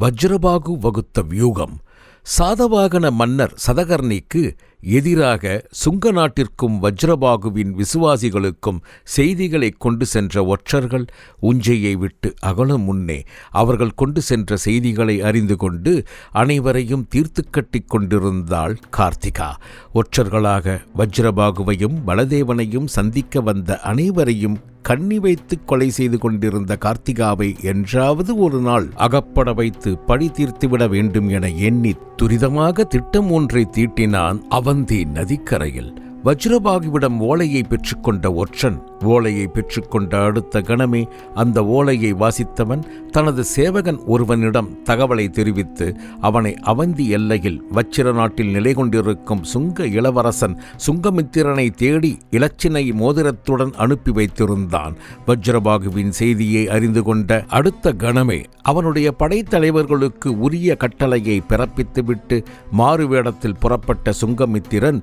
வஜ்ரபாகு வகுத்த வியூகம். சாதவாகன மன்னர் சதகர்ணிக்கு எதிராக சுங்க நாட்டிற்கும் வஜ்ரபாகுவின் விசுவாசிகளுக்கும் செய்திகளை கொண்டு சென்ற ஒற்றர்கள் உஞ்சையை விட்டு அகலும் முன்னே அவர்கள் கொண்டு சென்ற செய்திகளை அறிந்து கொண்டு அனைவரையும் தீர்த்து கட்டி கொண்டிருந்தாள் கார்த்திகா. ஒற்றர்களாக வஜ்ரபாகுவையும் பலதேவனையும் சந்திக்க வந்த அனைவரையும் கண்ணி வைத்து கொலை செய்து கொண்டிருந்த கார்த்திகாவை என்றாவது ஒரு நாள் அகப்பட வைத்து பழி தீர்த்துவிட வேண்டும் என எண்ணி துரிதமாக திட்டம் ஒன்றை தீட்டினான் அவந்தி நதிக்கரையில் வஜ்ரபாகுவிடம் ஓலையை பெற்றுக்கொண்ட ஒற்றன் ஓலையை பெற்றுக்கொண்ட அடுத்த கணமே அந்த ஓலையை வாசித்தவன் தனது சேவகன் ஒருவனிடம் தகவலை தெரிவித்து அவனை அவந்தி எல்லையில் வச்சிர நாட்டில் நிலை கொண்டிருக்கும் சுங்க இளவரசன் சுங்கமித்திரனை தேடி இலச்சினை மோதிரத்துடன் அனுப்பி வைத்திருந்தான். வஜ்ரபாகுவின் செய்தியை அறிந்து கொண்ட அடுத்த கணமே அவனுடைய படைத்தலைவர்களுக்கு உரிய கட்டளையை பிறப்பித்துவிட்டு மாறுவேடத்தில் புறப்பட்ட சுங்கமித்திரன்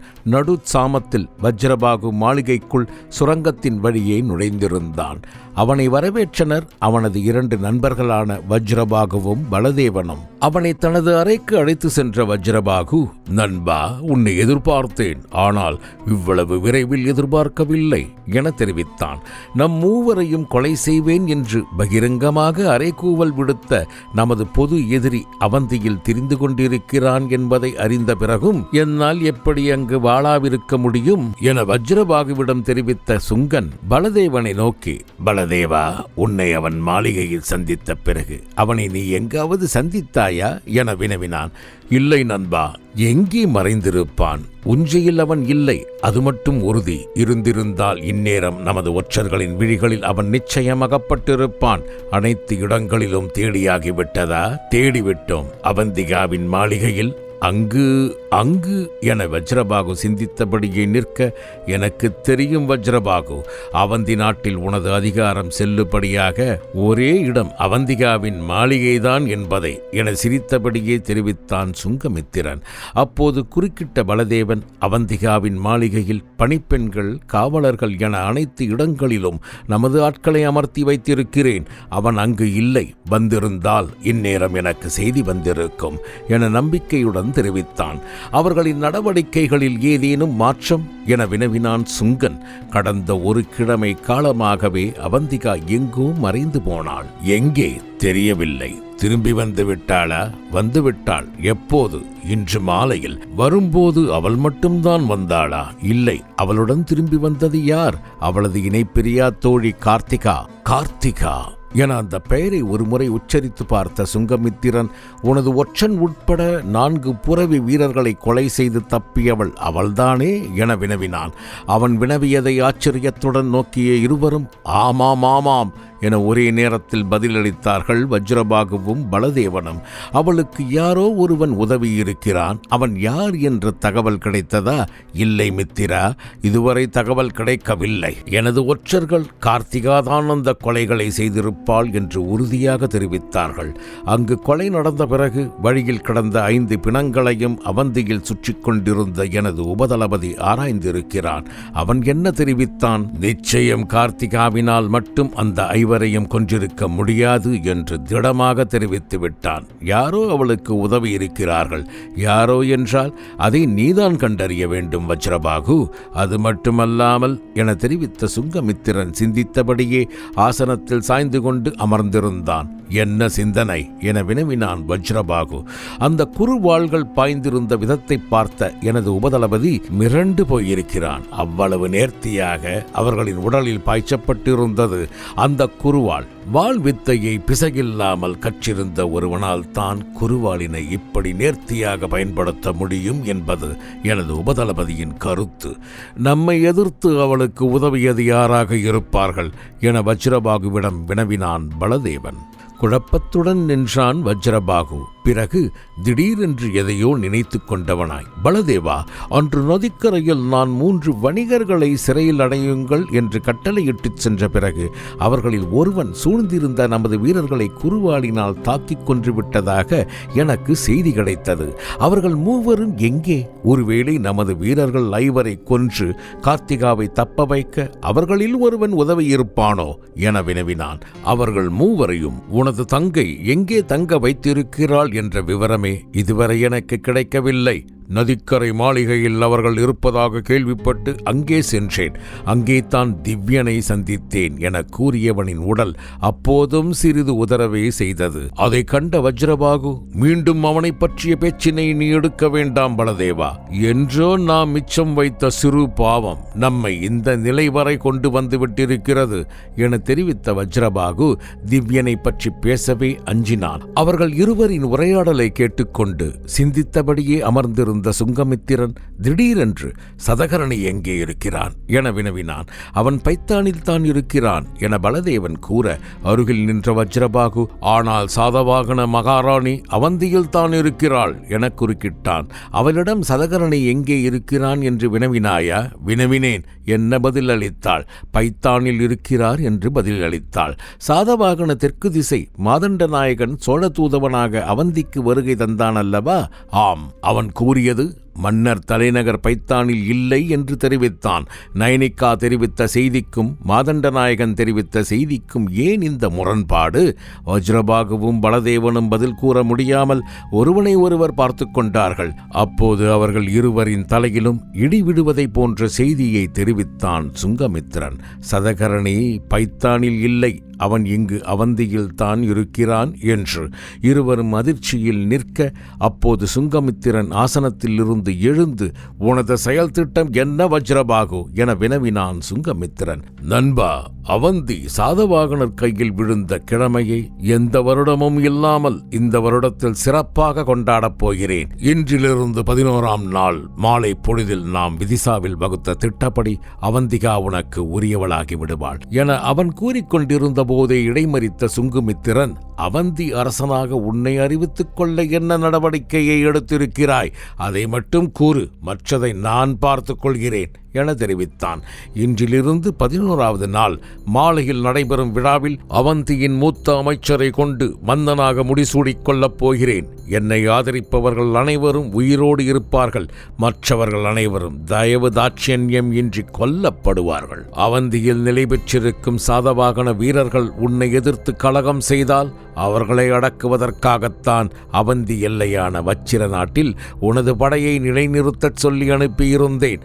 நேரத்தில் வஜ்ரபாகு மாளிகைக்குள் சுரங்கத்தின் வழியே நுழைந்திருந்தான். அவனை வரவேற்றனர் அவனது இரண்டு நண்பர்களான வஜ்ரபாகுவும் பலதேவனும். அவனை தனது அறைக்கு அழைத்து சென்ற வஜ்ரபாகு நண்பா உன்னை எதிர்பார்த்தேன். ஆனால் இவ்வளவு விரைவில் எதிர்பார்க்கவில்லை என தெரிவித்தான். நம் மூவரையும் கொலை செய்வேன் என்று பகிரங்கமாக அறைகூவல் விடுத்த நமது பொது எதிரி அவந்தியில் திரிந்து கொண்டிருக்கிறான் என்பதை அறிந்த பிறகும் என்னால் எப்படி அங்கு வாழாவிருக்க முடியும்? என வஜ்ரபாகுவிடம் தெரிவித்த சுங்கன் பலதேவனை நோக்கி பல தேவா உன்னை அவன் மாளிகையில் சந்தித்த பிறகு அவனை நீ எங்காவது சந்தித்தாயா? என வினவினான். இல்லை நண்பா எங்கே மறைந்திருப்பான்? உஞ்சையில் அவன் இல்லை. அது மட்டும் உறுதி. இருந்திருந்தால் இந்நேரம் நமது ஒற்றர்களின் விழிகளில் அவன் நிச்சயம் அகப்பட்டிருப்பான். அனைத்து இடங்களிலும் தேடியாகிவிட்டதா? தேடிவிட்டோம். அவந்திகாவின் மாளிகையில் அங்கு அங்கு என வஜ்ரபாகு சிந்தித்தபடியே நிற்க எனக்கு தெரியும் வஜ்ரபாகு. அவந்தி நாட்டில் உனது அதிகாரம் செல்லுபடியாக ஒரே இடம் அவந்திகாவின் மாளிகைதான் என்பதை என சிரித்தபடியே தெரிவித்தான் சுங்கமித்திரன். அப்போது குறுக்கிட்ட பலதேவன் அவந்திகாவின் மாளிகையில் பணிப்பெண்கள் காவலர்கள் என அனைத்து இடங்களிலும் நமது ஆட்களை அமர்த்தி வைத்திருக்கிறேன். அவன் அங்கு இல்லை வந்திருந்தால் இந்நேரம் எனக்கு செய்தி வந்திருக்கும் என நம்பிக்கையுடன் தெரிவித்தான். அவர்களின் நடவடிக்கைகளில் ஏதேனும் மாற்றம்? என வினவினான் சுங்கன். கடந்த ஒரு கிழமை காலமாகவே அவந்திகா எங்கோ மறைந்து போனாள். எங்கே? தெரியவில்லை. திரும்பி வந்து விட்டாளா? வந்து விட்டாள். எப்போது? இன்று மாலையில். வரும்போது அவள் மட்டும்தான் வந்தாளா? இல்லை. அவளுடன் திரும்பி வந்தது யார்? அவளது இணைப்பிரியா தோழி கார்த்திகா. கார்த்திகா! என அந்த பெயரை ஒருமுறை உச்சரித்து பார்த்த சுங்கமித்திரன் உனது ஒற்றன் உட்பட நான்கு புறவி வீரர்களை கொலை செய்து தப்பியவள் அவள்தானே? என வினவினான். அவன் வினவியதை ஆச்சரியத்துடன் நோக்கிய இருவரும் ஆமாம் ஆமாம் என ஒரே நேரத்தில் பதிலளித்தார்கள் வஜ்ரபாகுவும் பலதேவனும். அவளுக்கு யாரோ ஒருவன் உதவி இருக்கிறான் அவன் யார் என்று தகவல் கிடைத்ததா? இல்லை மித்திரா இதுவரை தகவல் கிடைக்கவில்லை. எனது ஒற்றர்கள் கார்த்திகாதானந்த கொலைகளை செய்திருப்பாள் என்று உறுதியாக தெரிவித்தார்கள். அங்கு கொலை நடந்த பிறகு வழியில் கிடந்த ஐந்து பிணங்களையும் அவந்தியில் சுற்றி கொண்டிருந்த எனது உபதளபதி ஆராய்ந்திருக்கிறான். அவன் என்ன தெரிவித்தான்? நிச்சயம் கார்த்திகாவினால் மட்டும் அந்த ஐவரையும் கொன்றிருக்க முடியாது என்று திடமாக தெரிவித்து விட்டான். யாரோ அவளுக்கு உதவி இருக்கிறார்கள். யாரோ என்றால் அதை நீதான் கண்டறிய வேண்டும் வஜ்ரபாகு. அது மட்டுமல்லாமல் என தெரிவித்த சுங்கமித்திரன் சிந்தித்தபடியே ஆசனத்தில் சாய்ந்து கொண்டு அமர்ந்திருந்தான். என்ன சிந்தனை? என வினவினான் வஜ்ரபாகு. அந்த குறுவாள்கள் பாய்ந்திருந்த விதத்தை பார்த்த எனது உபதளபதி மிரண்டு போயிருக்கிறான். அவ்வளவு நேர்த்தியாக அவர்களின் உடலில் பாய்ச்சப்பட்டிருந்தது. அந்த குருவாள். வாள் வித்தையை பிசகில்லாமல் கற்றிருந்த ஒருவனால் தான் குருவாளினை இப்படி நேர்த்தியாக பயன்படுத்த முடியும் என்பது எனது உபதளபதியின் கருத்து. நம்மை எதிர்த்து அவளுக்கு உதவியது யாராக இருப்பார்கள் என வஜ்ரபாகுவிடம் வினவினான் பலதேவன். குழப்பத்துடன் நின்றான் வஜ்ரபாகு. பிறகு திடீரென்று எதையோ நினைத்து கொண்டவனாய். பலதேவா அன்று நதிக்கரையில் நான் மூன்று வணிகர்களை சிறையில் அடையுங்கள் என்று கட்டளையிட்டுச் சென்ற பிறகு அவர்களில் ஒருவன் சூழ்ந்திருந்த நமது வீரர்களை குருவாளினால் தாக்கிக் கொன்று விட்டதாக எனக்கு செய்தி கிடைத்தது. அவர்கள் மூவரும் எங்கே? ஒருவேளை நமது வீரர்கள் ஐவரை கொன்று கார்த்திகாவை தப்ப வைக்க அவர்களில் ஒருவன் உதவி இருப்பானோ என வினவினான். அவர்கள் மூவரையும் உனது தங்கை எங்கே தங்க வைத்திருக்கிறாள் என்ற விவரமே இதுவரை எனக்கு கிடைக்கவில்லை. நதிக்கரை மாளிகையில் அவர்கள் இருப்பதாக கேள்விப்பட்டு அங்கே சென்றேன். அங்கே தான் திவ்யனை சந்தித்தேன் என கூறியவனின் உடல் அப்போதும் சிறிது உதறவே செய்தது. அதை கண்ட வஜ்ரபாகு மீண்டும் அவனை பற்றிய பேச்சினை நீ எடுக்க வேண்டாம் பலதேவா. என்றோ நாம் மிச்சம் வைத்த சிறு பாவம் நம்மை இந்த நிலை வரை கொண்டு வந்து விட்டிருக்கிறது என தெரிவித்த வஜ்ரபாகு திவ்யனை பற்றி பேசவே அஞ்சினான். அவர்கள் இருவரின் உரையாடலை கேட்டுக்கொண்டு சிந்தித்தபடியே அமர்ந்திருந்த சுங்கமித்திரன் திடீரென்று சதகரணி எங்கே இருக்கிறான்? என வினவினான். அவன் பைத்தானில் தான் இருக்கிறான் என பலதேவன் கூற அருகில் நின்ற வஜ்ரபாகு ஆனால் சாதவாகன மகாராணி அவந்தியில் தான் இருக்கிறாள் என குறுக்கிட்டான். அவளிடம் சதகரணி எங்கே இருக்கிறான்? என்று வினவினாயா? வினவினேன் என்ன பதில் அளித்தாள்? பைத்தானில் இருக்கிறார் என்று பதில் அளித்தாள். சாதவாகன தெற்கு திசை மாதண்ட நாயகன் சோழ தூதவனாக அவந்திக்கு வருகை தந்தான் அல்லவா ஆம். அவன் கூறிய கூறியது மன்னர் தலைநகர் பைத்தானில் இல்லை என்று தெரிவித்தான். நயனிக்கா தெரிவித்த செய்திக்கும் மாதண்டநாயகன் தெரிவித்த செய்திக்கும் ஏன் இந்த முரண்பாடு? வஜ்ரபாகுவும் பலதேவனும் பதில் கூற முடியாமல் ஒருவனை ஒருவர் பார்த்து கொண்டார்கள். அப்போது அவர்கள் இருவரின் தலையிலும் இடி விடுவதைப் போன்ற செய்தியை தெரிவித்தான் சுங்கமித்திரன் சதகரணி பைத்தானில் இல்லை. அவன் இங்கு அவந்தியில் தான் இருக்கிறான் என்று இருவரும் அதிர்ச்சியில் நிற்க அப்போது சுங்கமித்திரன் ஆசனத்தில் இருந்து எழுந்து உனது செயல் திட்டம் என்ன வஜ்ரபாகு? என வினவினான் சுங்கமித்திரன். நண்பா அவந்தி சாதவாகனர் கையில் விழுந்த கிழமையை எந்த வருடமும் இல்லாமல் இந்த வருடத்தில் சிறப்பாக கொண்டாடப் போகிறேன். இன்றிலிருந்து பதினோராம் நாள் மாலை பொழுதில் நாம் விதிசாவில் வகுத்த திட்டப்படி அவந்திகா உனக்கு உரியவளாகி விடுவாள். என அவன் கூறிக்கொண்டிருந்த போதே இடைமறித்த சுங்குமித்திரன் அவந்தி அரசனாக உன்னை அறிவித்துக் கொள்ள என்ன நடவடிக்கையை எடுத்திருக்கிறாய்? அதை மட்டும் மட்டும் கூறு மற்றதை நான் பார்த்துக் கொள்கிறேன் என தெரிவித்தான். இன்றிலிருந்து பதினோராவது நாள் மாலையில் நடைபெறும் விழாவில் அவந்தியின் மூத்த அமைச்சரை கொண்டு மன்னனாக முடிசூடிக் கொள்ளப் போகிறேன். என்னை ஆதரிப்பவர்கள் அனைவரும் உயிரோடு இருப்பார்கள். மற்றவர்கள் அனைவரும் தயவு தாட்சண்யம் இன்றி கொல்லப்படுவார்கள். அவந்தியில் நிலை பெற்றிருக்கும் சாதவாகன வீரர்கள் உன்னை எதிர்த்து கலகம் செய்தால் அவர்களை அடக்குவதற்காகத்தான் அவந்தி எல்லையான வச்சிர நாட்டில் உனது படையை நிலைநிறுத்தச் சொல்லி அனுப்பியிருந்தேன்.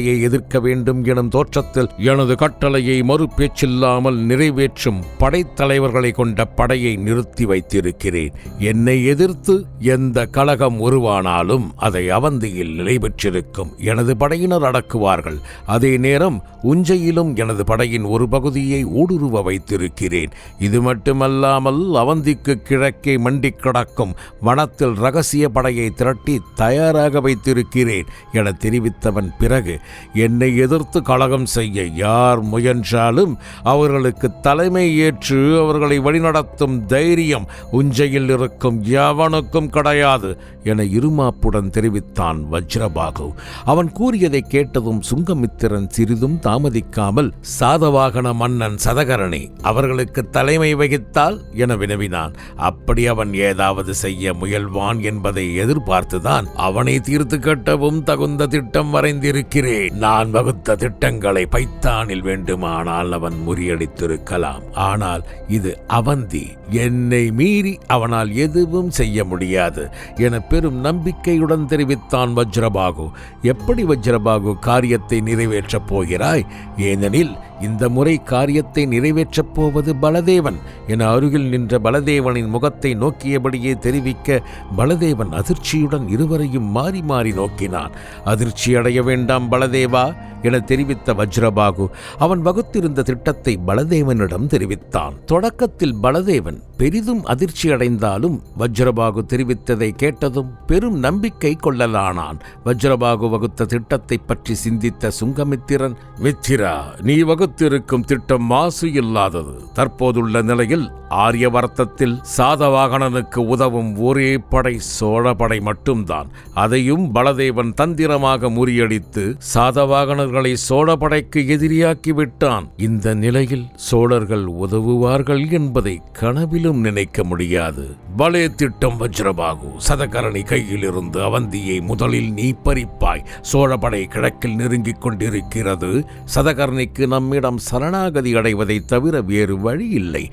சுங்கப்படையை எதிர்க்க வேண்டும் எனும் தோற்றத்தில் எனது கட்டளையை மறுபேச்சில்லாமல் நிறைவேற்றும் படைத்தலைவர்களை கொண்ட படையை நிறுத்தி வைத்திருக்கிறேன். என்னை எதிர்த்து எந்த கலகம் உருவானாலும் அதை அவந்தியில் நிலை பெற்றிருக்கும் எனது படையினர் அடக்குவார்கள். அதே நேரம் உஞ்சையிலும் எனது படையின் ஒரு பகுதியை ஊடுருவ வைத்திருக்கிறேன். இது மட்டுமல்லாமல் அவந்திக்கு கிழக்கே மண்டிக் கிடக்கும் வனத்தில் ரகசிய படையை திரட்டி தயாராக வைத்திருக்கிறேன் என தெரிவித்தவன் பிறகு என்னை எதிர்த்து கழகம் செய்ய யார் முயன்றாலும் அவர்களுக்கு தலைமை ஏற்று அவர்களை வழிநடத்தும் தைரியம் உஞ்சையில் இருக்கும் எவனுக்கும் கிடையாது என இருமாப்புடன் தெரிவித்தான் வஜ்ரபாகு. அவன் கூறியதை கேட்டதும் சுங்கமித்திரன் சிறிதும் தாமதிக்காமல் சாதவாகன மன்னன் சதகரணி அவர்களுக்கு தலைமை வகித்தால்? என வினவினான். அப்படி அவன் ஏதாவது செய்ய முயல்வான் என்பதை எதிர்பார்த்துதான் அவனை தீர்த்து கட்டவும் தகுந்த திட்டம் வரைந்திருக்கிறேன். நான் வகுத்த திட்டங்களை பைத்தானில் வேண்டுமானால் அவன் முறியடித்திருக்கலாம். ஆனால் இது அவந்தி என்னை மீறி அவனால் எதுவும் செய்ய முடியாது என பெரும் நம்பிக்கையுடன் தெரிவித்தான் வஜ்ரபாகு. எப்படி வஜ்ரபாகு காரியத்தை நிறைவேற்றப் போகிறாய்? ஏனெனில் இந்த முறை காரியத்தை நிறைவேற்றப் போவது பலதேவன். என அருகில் நின்ற பலதேவனின் முகத்தை நோக்கியபடியே தெரிவிக்க பலதேவன் அதிர்ச்சியுடன் இருவரையும் மாறி மாறி நோக்கினான். அதிர்ச்சி அடைய வேண்டாம் பலதேவா என தெரிவித்த வஜ்ரபாகு அவன் வகுத்திருந்த திட்டத்தை பலதேவனிடம் தெரிவித்தான். தொடக்கத்தில் பலதேவன் பெரிதும் அதிர்ச்சி அடைந்தாலும் வஜ்ரபாகு தெரிவித்ததை கேட்டதும் பெரும் நம்பிக்கை கொள்ளலானான். வஜ்ரபாகு வகுத்த திட்டத்தை பற்றி சிந்தித்த சுங்கமித்திரன் மித்திரா நீ வகுத்திருக்கும் திட்டம் மாசு இல்லாதது. தற்போதுள்ள நிலையில் ஆரியவர்த்தத்தில் சாதவாகனனுக்கு உதவும் ஒரே படை சோழபடை மட்டும்தான். அதையும் பலதேவன் தந்திரமாக முறியடித்து சாதவாகனர்களை சோழபடைக்கு எதிரியாக்கிவிட்டான் எதிரியாக்கி விட்டான். இந்த நிலையில் சோழர்கள் உதவுவார்கள் என்பதை கனவிலும் நினைக்க முடியாது. பலே திட்டம் வஜ்ரபாகு! சதகரணி கையிலிருந்து அவந்தியை முதலில் நீ பறிப்பாய். சோழபடை கிழக்கில் நெருங்கிக் கொண்டிருக்கிறது. சதகரணிக்கு நம்மிடம் சரணாகதி அடைவதை தவிர வேறு வழி இல்லை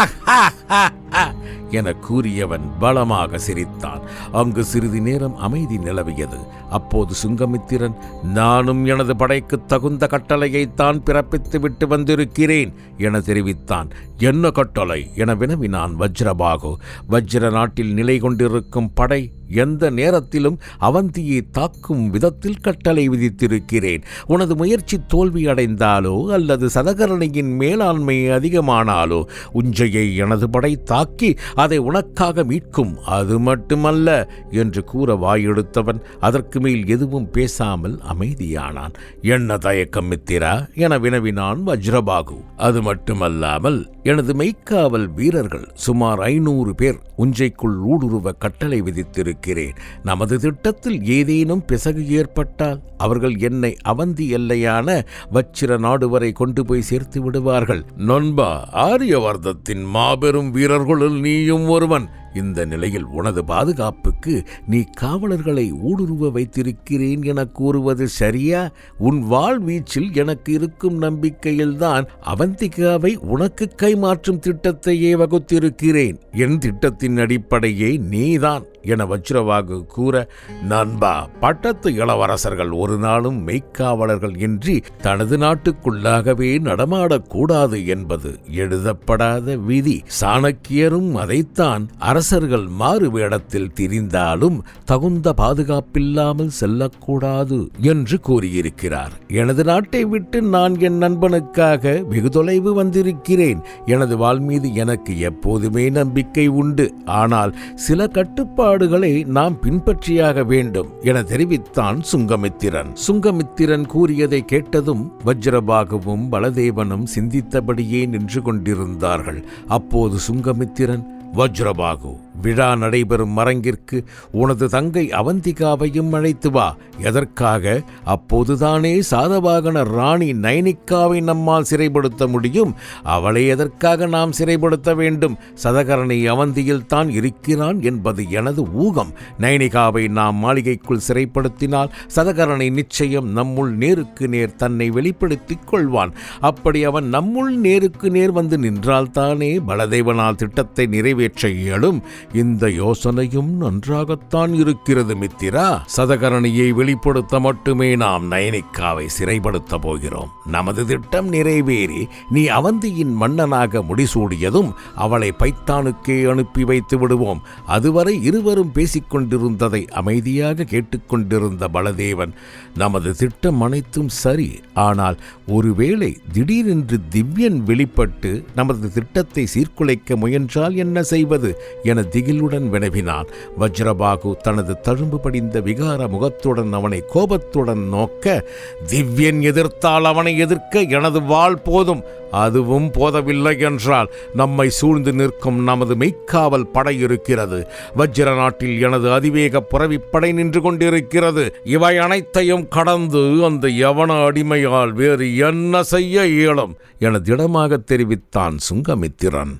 ha ha ha ha. என கூறியவன் பலமாக சிரித்தான். அங்கு சிறிது நேரம் அமைதி நிலவியது. அப்போது சுங்கமித்திரன் நானும் எனது படைக்கு தகுந்த கட்டளையைத்தான் பிறப்பித்து விட்டு வந்திருக்கிறேன் என தெரிவித்தான். என்ன கட்டளை? என வினவினான் வஜ்ரபாகு. வஜ்ர நாட்டில் நிலை கொண்டிருக்கும் படை எந்த நேரத்திலும் அவந்தியை தாக்கும் விதத்தில் கட்டளை விதித்திருக்கிறேன். உனது முயற்சி தோல்வி அடைந்தாலோ அல்லது சதகரணியின் மேலாண்மை அதிகமானாலோ உஞ்சையை எனது படை தாக்கி அதை உனக்காக மீட்கும். அது மட்டுமல்ல என்று கூற வாயெடுத்தவன் அதற்கு மேல் எதுவும் பேசாமல் அமைதியானான். என்ன தயக்கம் மித்திரா? என வினவினான் வஜ்ரபாகு. அது மட்டுமல்லாமல் எனது மெய்க்காவல் வீரர்கள் சுமார் ஐநூறு பேர் உஞ்சைக்குள் ஊடுருவ கட்டளை விதித்திருக்கிறேன். நமது திட்டத்தில் ஏதேனும் பிசகு ஏற்பட்டால் அவர்கள் என்னை அவந்தி எல்லையான வச்சிர நாடு வரை கொண்டு போய் சேர்த்து விடுவார்கள். நண்பா ஆரியவர்தத்தின் மாபெரும் வீரர்களுள் செய்யும் ஒருவன் இந்த நிலையில் உனது பாதுகாப்புக்கு நீ காவலர்களை ஊடுருவ வைத்திருக்கிறேன் என கூறுவது சரியா? உன் வாழ்வீச்சில் எனக்கு இருக்கும் நம்பிக்கையில்தான் அவந்திகாவை உனக்கு கைமாற்றும் திட்டத்தையே வகுத்திருக்கிறேன். என் திட்டத்தின் அடிப்படையே நீதான் என வஜ்ரவாகு கூற நண்பா பட்டத்து இளவரசர்கள் ஒரு நாளும் மெய்க்காவலர்கள் இன்றி தனது நாட்டுக்குள்ளாகவே நடமாடக்கூடாது என்பது எழுதப்படாத விதி. சாணக்கியரும் அதைத்தான் அரசர்கள் மாறு வேடத்தில் திரிந்தாலும் தகுந்த பாதுகாப்பில்லாமல் செல்லக்கூடாது என்று கூறியிருக்கிறார். எனது நாட்டை விட்டு நான் என் நண்பனுக்காக வெகு தொலைவு வந்திருக்கிறேன். எனது வாழ்மீது எனக்கு எப்போதுமே நம்பிக்கை உண்டு. ஆனால் சில கட்டுப்பாடுகளை நாம் பின்பற்றியாக வேண்டும் என தெரிவித்தான் சுங்கமித்திரன். சுங்கமித்திரன் கூறியதை கேட்டதும் வஜ்ரபாகுவும் பலதேவனும் சிந்தித்தபடியே நின்று கொண்டிருந்தார்கள். அப்போது சுங்கமித்திரன் வஜ்ரபாகு விழா நடைபெறும் மரங்கிற்கு உனது தங்கை அவந்திகாவையும் அழைத்து வா. எதற்காக? அப்போதுதானே சாதவாகன ராணி நைனிக்காவை நம்மால் சிறைப்படுத்த முடியும். அவளை எதற்காக நாம் சிறைப்படுத்த வேண்டும்? சதகரணி அவந்தியில் தான் இருக்கிறான் என்பது எனது ஊகம். நைனிகாவை நாம் மாளிகைக்குள் சிறைப்படுத்தினால் சதகரனை நிச்சயம் நம்முள் நேருக்கு நேர் தன்னை வெளிப்படுத்திக் கொள்வான். அப்படி அவன் நம்முள் நேருக்கு நேர் வந்து நின்றால்தானே பலதேவனால் திட்டத்தை நிறைவேற்ற இயலும். இந்த யோசனையும் நன்றாகத்தான் இருக்கிறது மித்திரா. சதகரணியை வெளிப்படுத்த மட்டுமே நாம் நயனிக்காவை சிறைப்படுத்த போகிறோம். நமது திட்டம் நிறைவேறி நீ அவந்தியின் மன்னனாக முடிசூடியதும் அவளை பைத்தானுக்கே அனுப்பி வைத்து விடுவோம். அதுவரை இருவரும் பேசிக்கொண்டிருந்ததை அமைதியாக கேட்டுக்கொண்டிருந்த பலதேவன் நமது திட்டம் அனைத்தும் சரி. ஆனால் ஒருவேளை திடீரென்று திவ்யன் வெளிப்பட்டு நமது திட்டத்தை சீர்குலைக்க முயன்றால் என்ன செய்வது? என திகிலுடன் வினவினான். வஜ்ரபாகு தனது தழும்பு படிந்த விகார முகத்துடன் அவனை கோபத்துடன் நோக்க திவ்யன் எதிர்த்தால் அவனை எதிர்க்க எனது வாழ் போதும். அதுவும் போதவில்லை என்றால் நம்மை சூழ்ந்து நிற்கும் நமது மெய்க்காவல் படை இருக்கிறது. வஜ்ர நாட்டில் எனது அதிவேக புறவிப்படை நின்று கொண்டிருக்கிறது. இவை அனைத்தையும் கடந்து அந்த யவன அடிமையால் வேறு என்ன செய்ய இயலும்? என திடமாக தெரிவித்தான் சுங்கமித்திரன்.